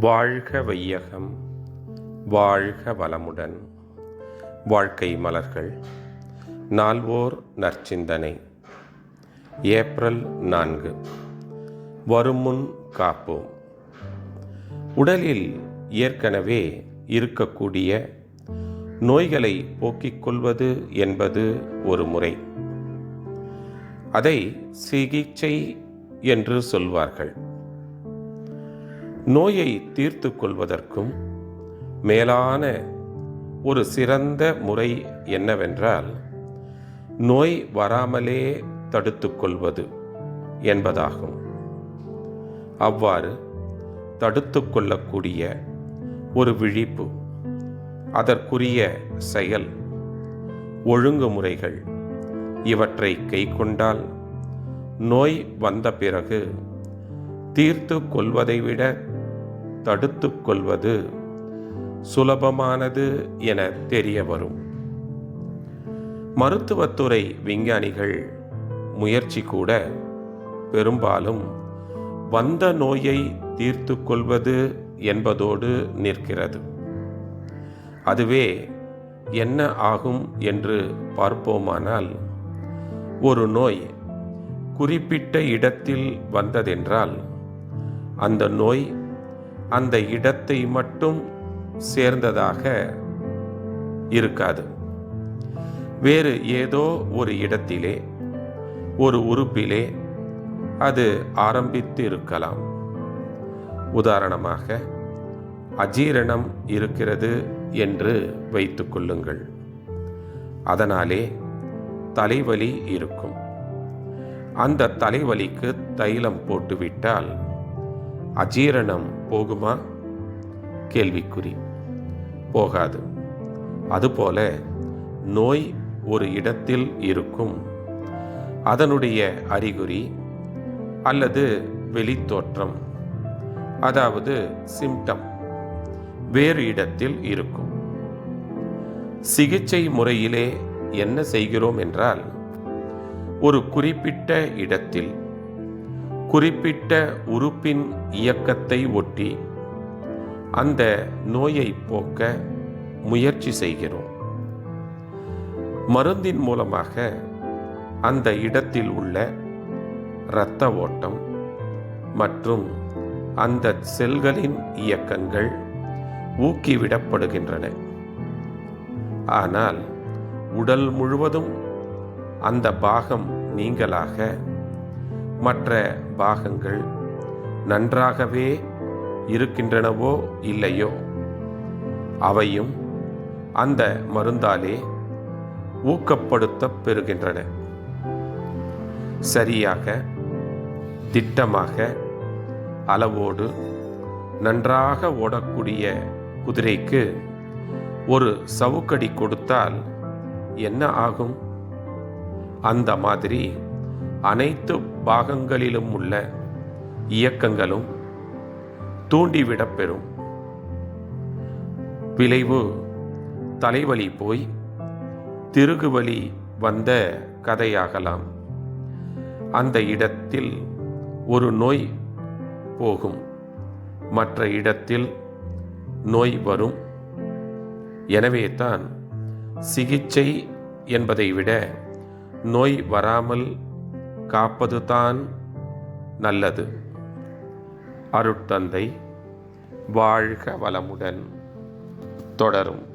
வாழ்க வையகம் வாழ்க வளமுடன். வாழ்க்கை மலர்கள் நால்வோர் நற்சிந்தனை. ஏப்ரல் நான்கு வருமுன் காப்போம். உடலில் ஏற்கனவே இருக்கக்கூடிய நோய்களை போக்கிக் கொள்வது என்பது ஒரு முறை. அதை சிகிச்சை என்று சொல்வார்கள். நோயை தீர்த்து கொள்வதற்கும் மேலான ஒரு சிறந்த முறை என்னவென்றால் நோய் வராமலே தடுத்து கொள்வது என்பதாகும். அவ்வாறு தடுத்து கொள்ளக்கூடிய ஒரு விழிப்பு அதற்குரிய செயல் ஒழுங்குமுறைகள் இவற்றை கைக்கொண்டால் நோய் வந்த பிறகு தீர்த்து கொள்வதை விட தடுத்து கொள்வது சுலபமானது என தெரிய வரும். மருத்துவத்துறை விஞ்ஞானிகள் முயற்சி கூட பெரும்பாலும் வந்த நோயை தீர்த்து கொள்வது என்பதோடு நிற்கிறது. அதுவே என்ன ஆகும் என்று பார்ப்போமானால் ஒரு நோய் குறிப்பிட்ட இடத்தில் வந்ததென்றால் அந்த நோய் அந்த இடத்தை மட்டும் சேர்ந்ததாக இருக்காது. வேறு ஏதோ ஒரு இடத்திலே ஒரு உறுப்பிலே அது ஆரம்பித்து இருக்கலாம் உதாரணமாக அஜீரணம் இருக்கிறது என்று வைத்துக் கொள்ளுங்கள். அதனாலே தலைவலி இருக்கும். அந்த தலைவலிக்கு தைலம் போட்டுவிட்டால் அஜீரணம் போகுமா? கேள்விக்குறி. போகாது. அதுபோல நோய் ஒரு இடத்தில் இருக்கும். அதனுடைய அறிகுறி அல்லது வெளித்தோற்றம் அதாவது சிம்டம் வேறு இடத்தில் இருக்கும். சிகிச்சை முறையிலே என்ன செய்கிறோம் என்றால் ஒரு குறிப்பிட்ட இடத்தில் குறிப்பிட்ட உறுப்பின் இயக்கத்தை ஒட்டி அந்த நோயை போக்க முயற்சி செய்கிறோம். மருந்தின் மூலமாக அந்த இடத்தில் உள்ள இரத்த ஓட்டம் மற்றும் அந்த செல்களின் இயக்கங்கள் ஊக்கிவிடப்படுகின்றன. ஆனால் உடல் முழுவதும் அந்த பாகம் நீங்களாக மற்ற பாகங்கள் நன்றாகவே இருக்கின்றனவோ இல்லையோ? அவையும் அந்த மருந்தாலே ஊக்கப்படுத்தப் பெறுகின்றன. சரியாக திட்டமாக அளவோடு நன்றாக ஓடக்கூடிய குதிரைக்கு ஒரு சவுக்கடி கொடுத்தால் என்ன ஆகும்? அந்த மாதிரி அனைத்து பாகங்களிலும் உள்ள இயக்கங்களும் தூண்டிவிடப் பெறும் விளைவு தலைவலி போய் திருகுவலி வந்த கதையாகலாம். அந்த இடத்தில் ஒரு நோய் போகும். மற்ற இடத்தில் நோய் வரும். எனவே தான் சிகிச்சை என்பதை விட நோய் வராமல் காப்பதுதான் நல்லது. அருட்தந்தை வாழ்க வளமுடன் தொடரும்.